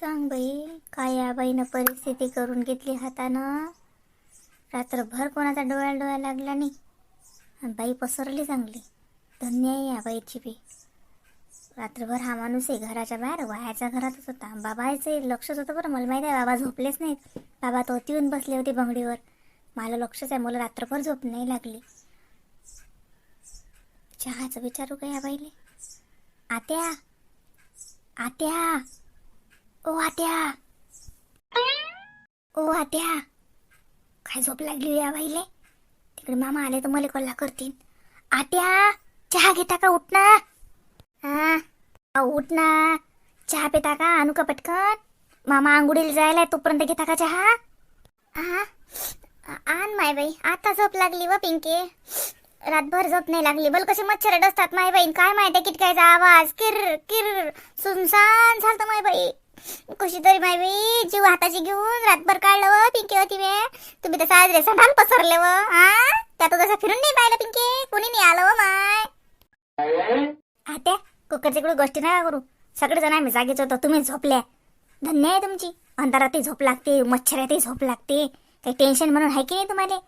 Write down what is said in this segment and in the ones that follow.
सांग बाई काय या बाईनं परिस्थिती करून घेतली हातानं? रात्रभर कोणाचा डोळ्या डोळ्या लागला नाही. आणि बाई पसरली चांगली. धन्य आहे या बाईची बी. रात्रभर हा माणूस आहे घराच्या बाहेर वायाच्या घरातच होता. बाबाचं लक्षच होतं बरं मला माहिती आहे बाबा झोपलेच नाहीत. बाबा तो येऊन बसले होते बंगडीवर. मला लक्षच आहे मला रात्रभर झोप नाही लागली. चहाचं विचारू का या बाईले? आत्या! आत्या! ओ ओ आत्या. काय झोप लागली या बाईले? तिकडे मामा आले तर मला कल्ला करतील. आत्या चहा घेता का उठ ना? हा? अहो, उठ ना. चहा पिता का? आणू का पटकन? मामा आंघोळीला जायला तोपर्यंत घेता का चहा? हा? आण माय बाई. आता झोप लागली व पिंके. रातभर झोप नाही लागली. बल कसे मच्छर डसतात माय बाई. काय माहिती किटकायचा आवाज? किर किर सुनसान झालं माय बाई. कशी तरी माय जीव हाताची घेऊन रातभर काढलं व पिंके होती वे तुम्ही तसा साजरे संभाल पसरले व हा त्यात तसं फिरून नाही पाहिलं पिंके कोणी नाही आलं व माय. आत्या कुकरच्या इकडे गोष्टी नका करू. सगळे जण आम्ही जागेच होतो तुम्ही झोपल्या. धन्य आहे तुमची. अंधारातही झोप लागते मच्छरातही झोप लागते. काही टेन्शन म्हणून आहे की नाही तुम्हाला?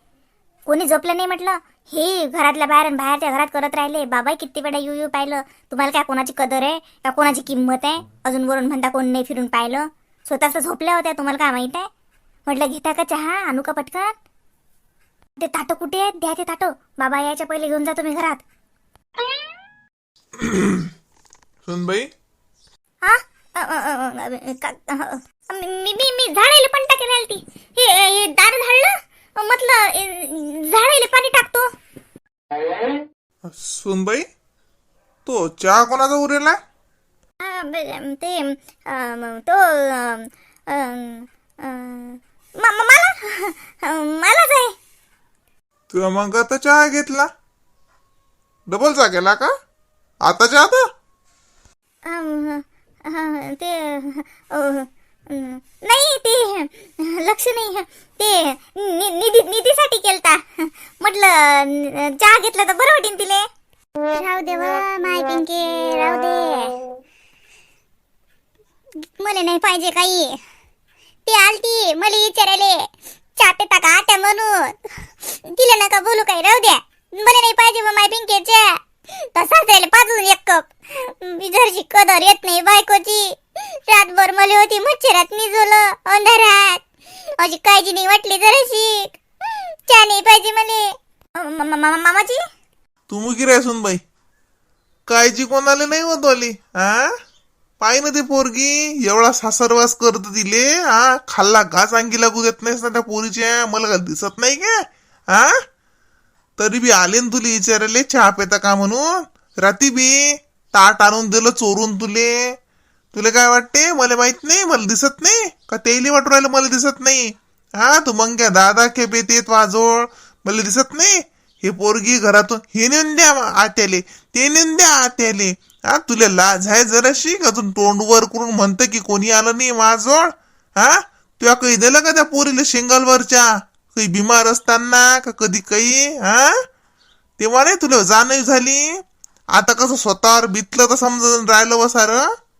कोणी झोपलं नाही म्हटलं? हे घरातल्या बाहेर आणि बाहेरच्या घरात करत राहिले. बाबाही किती वेळा यू यू पाहिलं. तुम्हाला काय कोणाची कदर आहे? का कोणाची किंमत आहे? अजून वरून म्हणता कोण नाही फिरून पाहिलं. स्वतःच झोपल्या होत्या तुम्हाला काय माहीत आहे? म्हटलं घेता का चहा? आणू का पटकन? ते ताटं कुठे आहेत? द्या ते ताटं. बाबा यायच्या पहिले घेऊन जा तुम्ही घरात. सुनबाई? हा अ, अ, अ, अ, अ, का- अ, अ, मी मी मी झाडायला पण टाकेल आलती. हे हे दार झाडलं? म्हटलं झाडायला पाणी टाकतो. सुनबाई तो चहा कोणाचा उरेला ते तो मला? मलाच आहे. तुला मग आता चहा घेतला? डबल चहा केला का? आता? अम, अ, ते नाही ते लक्ष नाही ते नि- निधी निधीसाठी केलता म्हटलं न- चहा घेतला तर बरं वाटेल तिले. राहू दे व माय पिंके राहू दे. मला नाही पाहिजे काही. ती आलती मला विचारायले चहा पिता का त्या म्हणून. तिला नका बोलू काही राहू द्या. मला नाही पाहिजे व माय पिंके चहा तसाच यायला पाजून एक कप. विजरची कदर येत नाही बायकोची. रातभर मला होती मच्छरात निजवलं अंधारात. अशी काळजी नाही वाटली जराशी. चहा नाही पाहिजे मला म- म- तू मुकी रे सुनबाई. काळजी कोणाला नाही होत वाली हा पाय ना ती पोरगी एवढा सासरवास करत दिले हा खाल्ला घास अंगी लागू देत नाहीस ना त्या पोरीच्या मला दिसत नाही का? हा तरी बी आले ना तुले विचारायले चहा पेता का म्हणून? राती बी ताट आणून दिलं चोरून तुले. तुला काय वाटते? मला माहीत नाही मला दिसत नाही. का तेली वाटू राहिलं मला दिसत नाही. हा तू मग काय दादा खेप येते वाजोळ. मला दिसत नाही. हे पोरगी घरातून हे नेऊन द्या आत्याले ते नेऊन द्या आत्याले. हा तुला लाज आहे जराशी? का अजून तोंड वर करून म्हणतं की कोणी आलं नाही माझोळ हा? तुला काही दिलं का त्या पोरीला शेंगलवरच्या? काही बिमार असताना का कधी काही? हा? तेव्हा नाही तुला जाणीव झाली? आता कसं स्वतःवर बितलं तर समजून राहिलं व सार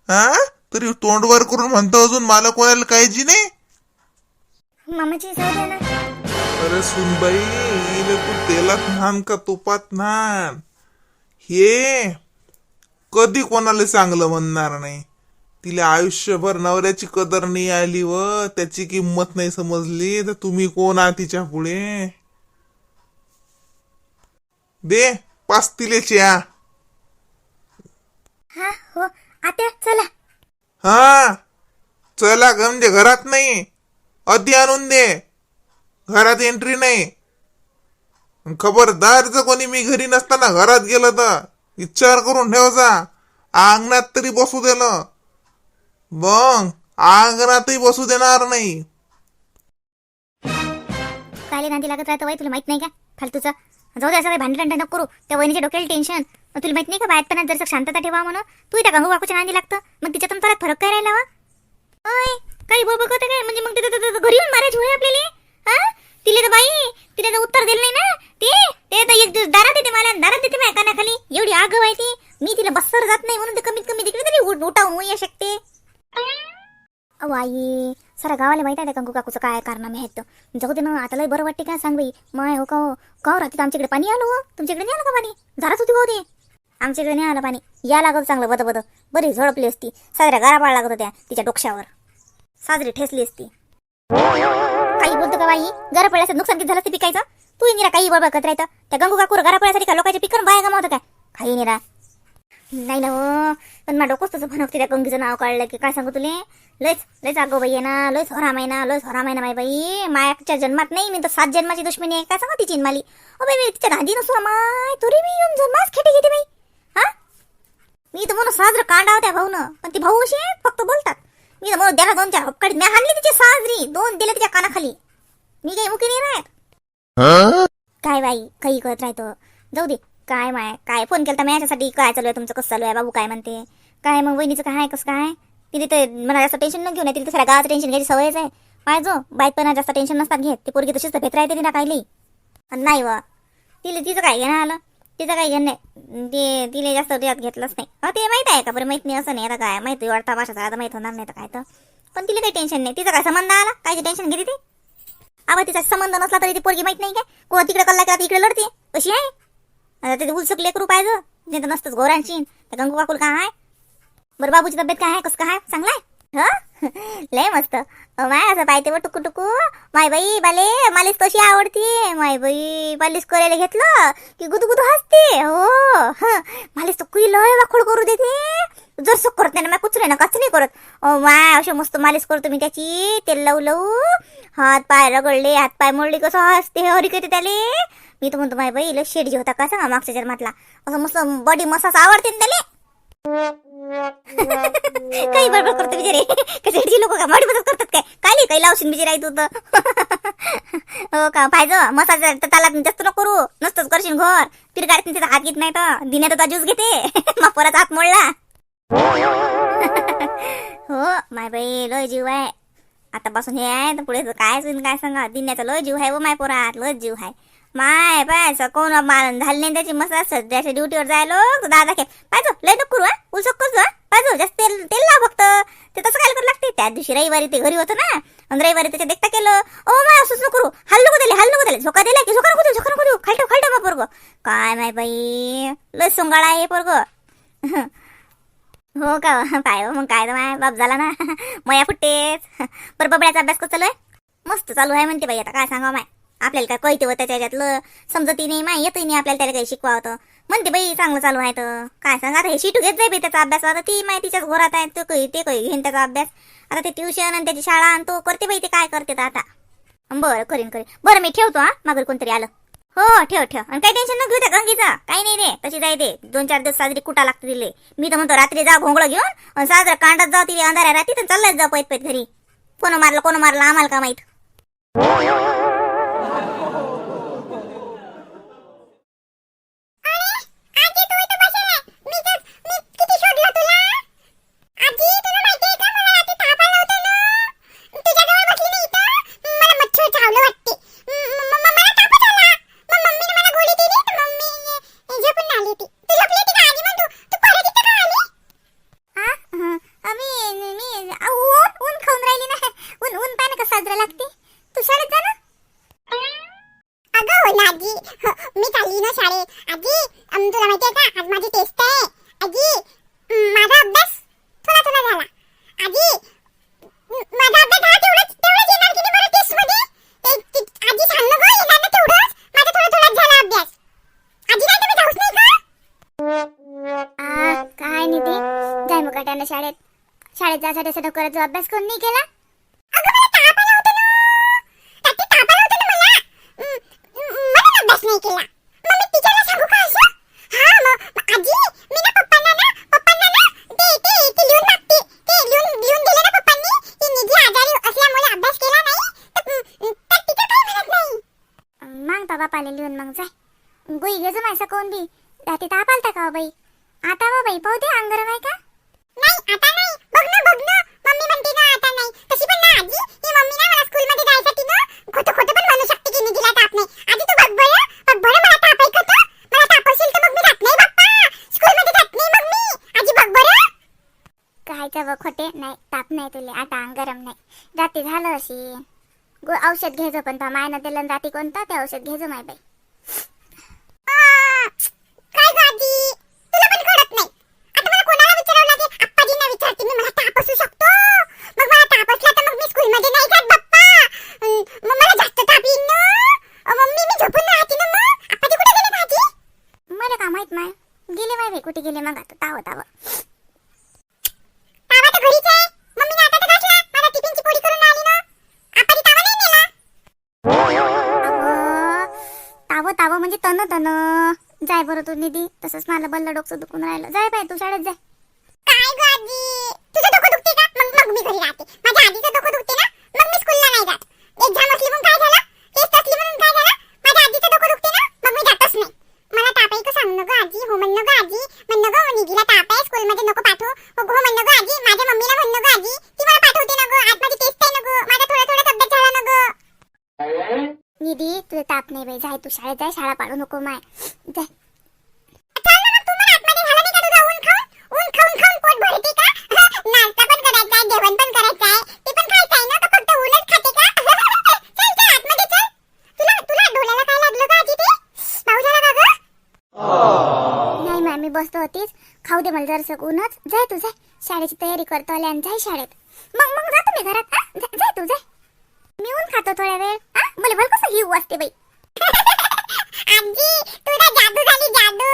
हा? तरी तोंडवर करून म्हणतो अजून मला कोणाला काळजी नाही? मामाची जाऊ द्या ना. अरे सुनबाई तू तेलात नान का तुपात नान हे कधी कोणाला चांगलं म्हणणार नाही? तिला आयुष्यभर नवऱ्याची कदर नाही आली व त्याची किंमत नाही समजली तर तुम्ही कोण आहात तिच्या पुढे? दे पाच तिले चहा हा हो. आता चला. हा चला ग म्हणजे घरात नाही. अति आणून दे. घरात एंट्री नाही. खबरदार जर कोणी मी घरी नसताना घरात गेलं तर विचार करून ठेवचा अंगणात तरी बसू दिलं मग अंगणातही बसू देणार नाही. काले नांदी लागत राहतं वय? तुला माहीत नाही का? फालतूचं. जाऊ दे असं काही भांडण नको करू. त्या वहिनीच्या डोक्याला टेन्शन तुला माहीत नाही का बाहेरपणात जर शांतता ठेवा म्हणून? तू त्या गंगू काकूच्या नांदी लागतं. मग तिच्यातून परत फरक काय राहिला वा? काही बोल बघत काय? म्हणजे मग तिथे घरी येऊन मारायची होय आपल्याला? हा? तिला तर बाई तिला तर उत्तर दिलं नाही ना? ते? ते तर एक दिवस दारात येते मला दारात येते माझ्या कानाखाली. एवढी आग ती मी तिला बस्सर जात नाही म्हणून ते कमीत कमी तिकडे तरी उठावून येऊ शकते. अहो आई सारा गावाला माहिती आहे कंकू काकूचं काय कारनामे आहेत? तर जाऊ दे ना आता लय बरं वाटते काय सांग बाई. माय हो का हो? का हो राहते आमच्याकडे पाणी आलं हो? तुमच्याकडे नाही आलं का पाणी? झाडच होती भाऊ ते. आमच्याकडे नाही आलं पाणी. या लागत चांगलं बद बद बरी झडपली असती. साजऱ्या गारा पाळ लागत होत्या तिच्या डोक्यावर. साजरी ठेसली असती. काही बोलतो का बाई? घरा पडल्याचं नुकसान किती झालं ते पिकायचं? तू इंदिरा काही बळबळ करत राहतं. त्या गंगू काकूर घरा पडल्यासाठी का लोकांच्या पिकन बाया गमावतं काय? काही निरा. नाही ना हो पण माझं डोकंच तसं भनवते त्या गंगीचं नाव काढलं की काय सांगू तुले? लयच लयच अगो बाई आहे ना लयच होरा महिना ना लयच होरा आहे ना माय बाई. मायाच्या जन्मात नाही मी तर सात जन्माची दुश्मनी आहे. काय सांगा तिची माली ओ बाई मी तिच्या नादी नसू माय तुरी मी येऊन जन्माच खेटे घेते बाई. हा? मी तर म्हणून साजरं कांडावत्या भाऊ पण ती भाऊ अशी फक्त बोलतात. मी तर म्हणून द्याला दोन चार हपकाडीत मी हाणली तिची साजरी. दोन दिले तिच्या कानाखाली. मी काही मुकी नाही राहत. काय बाई काही कळत राहतो जाऊ दे. काय माय काय फोन केला मी याच्यासाठी काय चालू आहे तुमचं? कसं चालू आहे बाबू? काय म्हणते? काय मग वहिनीचं काय आहे, कसं काय तिथे ते मला जास्त टेन्शन न घेऊन तिथे सगळ्या गावाचं टेन्शन घ्यायची सवयच आहे. पाहिजो बाईत पण जास्त टेन्शन नसतात घेत. ती पोरगी तशीच भेट राहते तिला काही आणि नाही व. तिला तिचं काय घेणं आलं? तिचं काही घेणं नाही. ते तिला जास्त रियात घेतलंच नाही. हा ते माहीत आहे का बरं? माहीत नाही असं नाही. आता काय? माहिती वाढता भाषा आता माहीत होणार नाही तर काय तर. पण तिला काही टेन्शन नाही. तिचा काय संबंध आला? काय टेन्शन घेते ती? अबा तिचा संबंध नसला तरी ती पोरगी माहीत नाही काय? कोण तिकडे कल्ला केला इकडे लढते? कशी आहे? आता ते उलसक लेकरू पाहिजे. नाही तर नसतंच घोरांची तर गंगू काकूल काय आहे बरं बाबूची तब्येत काय आहे? कसं काय चांगला आहे? हा? लय मस्त. माय असं पाहिजे व टुकू टुकू. माय बाई बाले मालिश कशी आवडते. माय बाई मालिश करायला घेतलं की गुदू हसते. हो. मालिश तर कुई लय वाखोड करू देते. जर सुख करत नाही ना कुचरे ना कच नाही करत. अ, माय असे मस्त मालिश करतो मी त्याची. तेल लावू लावू. हात पाय रगडले हात पाय मोडले कसं हसते. हरी करते त्याले. मी तर म्हणतो माय बाई लय शेडजी होता का सांगा मागच्या जन्मातला. असं मस्त बॉडी मसाज आवडते ना त्याले. काही बडबड करतो बिचारे. कसे लोक का? बॉडी मदत करतात काय? काय नाही काही लावशील बिचारे आई तू तर. हो का? पाहिजे. मसाज तर त्याला जास्त नको करू. नसतंच करशील घर. तिर गाडीत तिचा हात घेत नाही तर. दिन्यात तर ज्यूस घेते. मग परत हात मोडला. हो माय बाई लय जीव आहे. आतापासून हे आहे तर पुढे काय काय सांगा? दिन्याचा लय जीव आहे व माय पोरात. लय जीव आहे. माय पाय कोण मारण झाली नाही त्याची मस्त सध्याच्या ड्युटीवर जायलो तर दादा खेळ. पाहिजे लय नको करू उलसक कसं पाहिजे जास्त तेल तेल लाव फक्त. ते तसं काय करू लागते त्या दिवशी रविवारी ते घरी होतं ना आणि रविवारी त्याच्या देखता केलं. ओ माय असंच नको करू. हल्लो नको दिले हल्लो नको दिले झोका दिला की झोका नको देऊ झोका नको देऊ. खालटो खालटो बा पोरग. काय माय बाई लय सोंगाळा आहे पोरग. हो का पाय हो, मग काय तर माय बाप झाला ना. मया फुट्टेच. बरं बबड्याचा अभ्यास कसं चालू आहे? मस्त चालू आहे म्हणते बाई आता काय सांगा माय. आपल्याला काय कळते होतं त्याच्यातलं समजतही नाही माहिती येतही नाही आपल्याला त्याला काही शिकवा होतं. म्हणते बाई चांगलं चालू आहे तर. काय सांगा? आता हे शिटू घेत जाई बाई त्याचा अभ्यास. आता ती माय तिच्याच घरात आहे तो काही ते काही घेईन त्याचा अभ्यास. आता ते ट्युशन आणि त्याची शाळा आणि तो करते बाई ते काय करते आता. बरं करीन करीन. बरं मी ठेवतो हा. मागं कोणतरी आलं. हो ठेव ठेव. आणि काही टेन्शन न घेऊ त्या गंगीचा. काही नाही रे. तशी जाय दे. दोन चार दिवस साजरी कुठा लागते दिले मी तर म्हणतो रात्री जा घोंगळ घेऊन आणि साजरा कांडात जाऊ तिथे अंधाऱ्या रात्री तर चाललाच जा पैत पैत घरी. कोण मारलं कोण मारलं आम्हाला का माहीत? असल्यामुळे अभ्यास केला जासाठी तर म, तर टीचर काही नाही. मग लिहून मग जाय. गोई घेजो कोण बी. रात्री ताप आलता का हो बाई? आता बा बाई पाहू दे अंगर आहे का? नाही आता नाही. बघ ना बघ ना. मम्मी म्हणते ना आता नाही. तशी पण ना आजी. ही मम्मी ना मला स्कूल मध्ये जायसाठी ना खोटं खोटं पण म्हणू शकते की ताप नाही. आधी तू बघ बरं. बघ बरं मला ताप आहे मला ताप असेल तर मग मी जात नाही बाप्पा. स्कूल मध्ये जात नाही मग मी. आजी बघ बरं. काय व खोटे. नाही ताप नाही तुले. आता अंग गरम नाही. रात्री झालं अशी. गो औषध घ्यायचं पण तो मायनं दिलं आणि कोणतं ते औषध घ्यायचं माय बाई आ, काय गं आजी तुला पण कळत नाही आता मला कोणाला विचारावं लागेल आप्पाजींना विचारते मी मला ताप असू शकतो मग मला ताप असला तर मग मी स्कूलमध्ये नाही जात बाप्पा अं, मग मला जास्त ताप येईन ना अं, मम्मी मी झोपून राहते ना मग आप्पाजी कुठे गेले आजी मला का माहीत माय गेले माय बाई कुठे गेले मग आता ताव ताव तावा तर घरीच आहे मम्मीने आता तर घासला मला टिफिनची पोळी करून आली ना आप्पाजी तावा नाही नेला अगं, ताव ताव म्हणजे तन तन जाय बरं तू निधी तसंच मला बल्ल डोकं दुखून राहिलं. जाय बाय तू शाळेत जाय काय गं आजी? तुझं डोकं दुखते का? मग मग मी घरी राहते. माझ्या आजीचं डोकं दुखते ना? मग मी स्कूलला नाही जात. एक्झाम असली म्हणून काय झालं? टेस्ट असली म्हणून काय झालं? माझ्या आजीचं डोकं दुखते ना? मग मी जातच नाही. मला ताप आहे का सांग नको आजी? हो म्हण नको आजी. म्हण नको निधीला ताप आहे. स्कूलमध्ये नको पाठवू. हो हो म्हण नको आजी. माझ्या मम्मीला म्हण नको आजी. ती मला पाठवते नको आज माझी टेस्ट आहे नको माझा थोडा थोडा तब्येत झाला नको निधी तुझं ताप नाही बाई. जाय तू शाळेत जाय शाळा पाडू नको माय. जाय चल ना मग तू मला आतमध्ये झालं नाही का तुझं ऊन खाऊन ऊन खाऊन खाऊन पोट भरते का नाश्ता पण करायचा आहे जेवण पण करायचं आहे ते पण खायचं आहे ना का फक्त ऊनच खाते का चल चल आतमध्ये चल तुला तुला डोळ्याला काय लागलं का आजी ते पाऊस झाला का गं नाही माय मी बसतो होतीच खाऊ दे मला जरासं ऊनच. जाय तू जाय. शाळेची तयारी करतो आल्या आणि जाय शाळेत. मग मग जातो मी घरात हा? जा- जाय तू जाय. मी ऊन खातो थोड्या वेळ हा? मला भल कसं हिव असते बाई? आजी तुला जादू झाली जादू.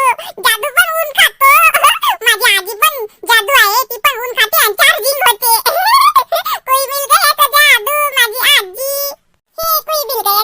जादू पण ऊन खातो. माझी आजी पण जादू आहे ती पण ऊन खाते आणि चार्जिंग होते. कोई मिल गया तो जादू माझी आजी. हे कोई मिल गया